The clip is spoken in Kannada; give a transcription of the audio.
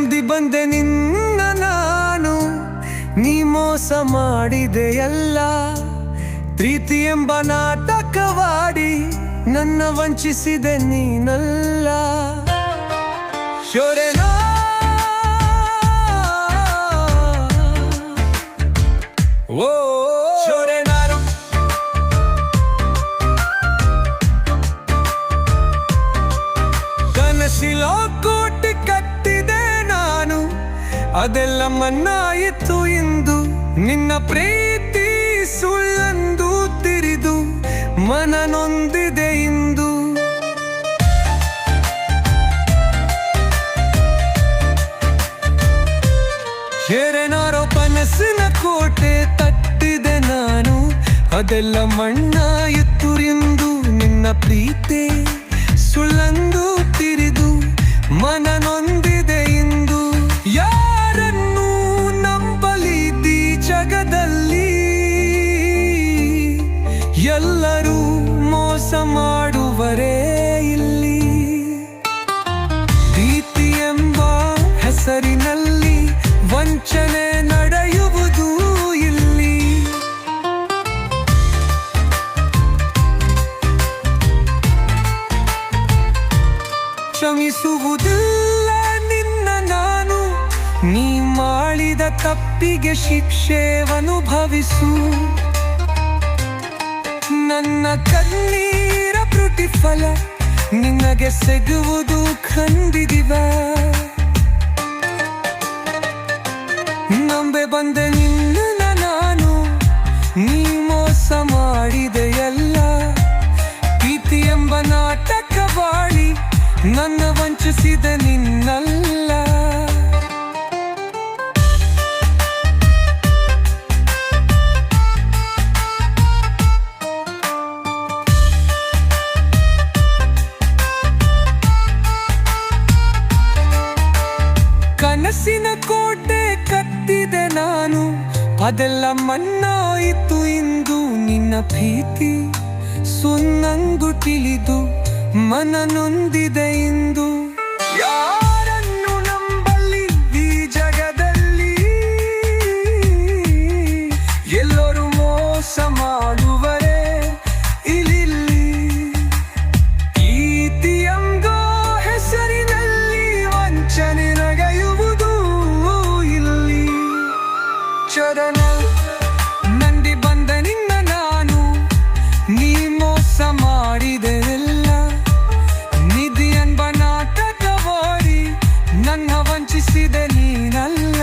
ನಂಬಿ ಬಂದೆ ನಿನ್ನ ನಾನು. ನೀ ಮೋಸ ಮಾಡಿದೆಯಲ್ಲ ಪ್ರೀತಿ ಎಂಬ ನಾಟಕವಾಡಿ ನನ್ನ ವಂಚಿಸಿದೆ ನೀನಲ್ಲ. ಶೋರೆನಾ ಅದೆಲ್ಲ ಮನ್ನಾಯಿತು ಇಂದು. ನಿನ್ನ ಪ್ರೀತಿ ಸುಳ್ಳಂದು ತಿರಿದು ಮನನೊಂದಿದೆ ಇಂದು. ಶೇರೆನಾರೋ ಪನಸಿನ ಕೋಟೆ ತಟ್ಟಿದೆ ನಾನು. ಅದೆಲ್ಲ ಮಣ್ಣಾಯಿತು ಎಂದು ನಿನ್ನ ಪ್ರೀತಿ. ಹೆಸರಿನಲ್ಲಿ ವಂಚನೆ ನಡೆಯುವುದು ಇಲ್ಲಿ. ಕ್ಷಮಿಸುವುದಿಲ್ಲ ನಿನ್ನ ನಾನು, ನೀ ಮಾಡಿದ ತಪ್ಪಿಗೆ ಶಿಕ್ಷೆವನುಭವಿಸು. ನನ್ನ ಕಣ್ಣೀರ ಪ್ರತಿಫಲ ನಿನಗೆ ಸಿಗುವುದು ಖಂಡಿದಿವ. ನಂಬೆ ಬಂದೆ ನಿನ್ನ ನಾನು. ನೀ ಮೋಸ ಮಾಡಿದೆಯಲ್ಲ ಪ್ರೀತಿ ಎಂಬ ನಾಟಕ ಬಾಳಿ ನನ್ನ ವಂಚಿಸಿದ ನಿನ್ನಲ್ಲ. ಕನಸಿನ ಕೋಟೆ ಕಟ್ಟಿದೆ ನಾನು. ಅದೆಲ್ಲ ಮಣ್ಣಾಯಿತು ಇಂದು ನಿನ್ನ ಪ್ರೀತಿ. ಸುನ್ನಂಗು ತಿಳಿದು ಮನ ಶರಣಲ್ ನಂದಿ ಬಂದ ನಿನ್ನ ನಾನು. ನೀ ಮೋಸ ಮಾಡಿದೆಲ್ಲ ನಿಧಿ ಎಂಬ ನಾಟಕವಾಡಿ ನನ್ನ ವಂಚಿಸಿದ ನೀನಲ್ಲ.